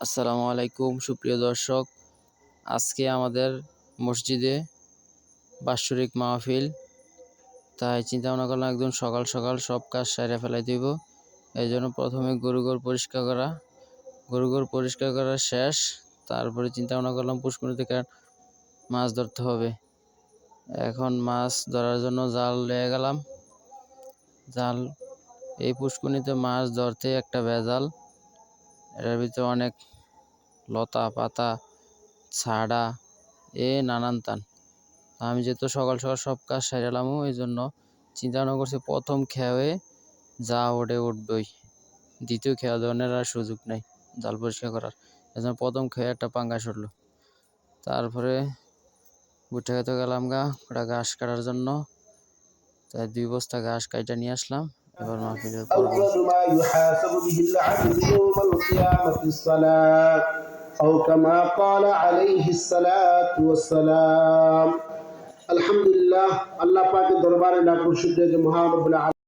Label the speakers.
Speaker 1: আসসালামু আলাইকুম, সুপ্রিয় দর্শক। আজকে আমাদের মসজিদে বাৎসরিক মাহফিল। তাই চিন্তা ভাবনা করলাম একদম সকাল সকাল সব কাজ সেরে ফেলাই দিব। এই জন্য প্রথমে গরু ঘর পরিষ্কার করা। গরু ঘর পরিষ্কার করা শেষ। তারপরে চিন্তা ভাবনা করলাম পুষ্করণী থেকে মাছ ধরতে হবে। এখন মাছ ধরার জন্য জাল নিয়ে গেলাম। জাল, এই পুষ্করণীতে মাছ ধরতে একটা ভেজাল। এটার ভিতরে অনেক লতা পাতা, ছাড়া, এ নানান তান। আমি যেহেতু সকাল সকাল সব কাজ সারালাম এই জন্য চিন্তা ভাবনা করছি প্রথম খেয়ে যা ওঠে উঠবই। দ্বিতীয় খেয়া ধরনের আর সুযোগ নেই জাল পরিষ্কার করার। জন্য প্রথম খেয়ে একটা পাঙ্গাস উঠল। তারপরে উঠে খেতে গেলাম গা ওটা ঘাস কাটার জন্য। তাই দুই বস্তা ঘাস কাইটা নিয়ে আসলাম।
Speaker 2: أول ما يحاسب به العبد يوم القيامة الصلاة أو كما قال عليه الصلاة والسلام. الحمد لله الله پاک دربار لاکھوں شکر کے مہان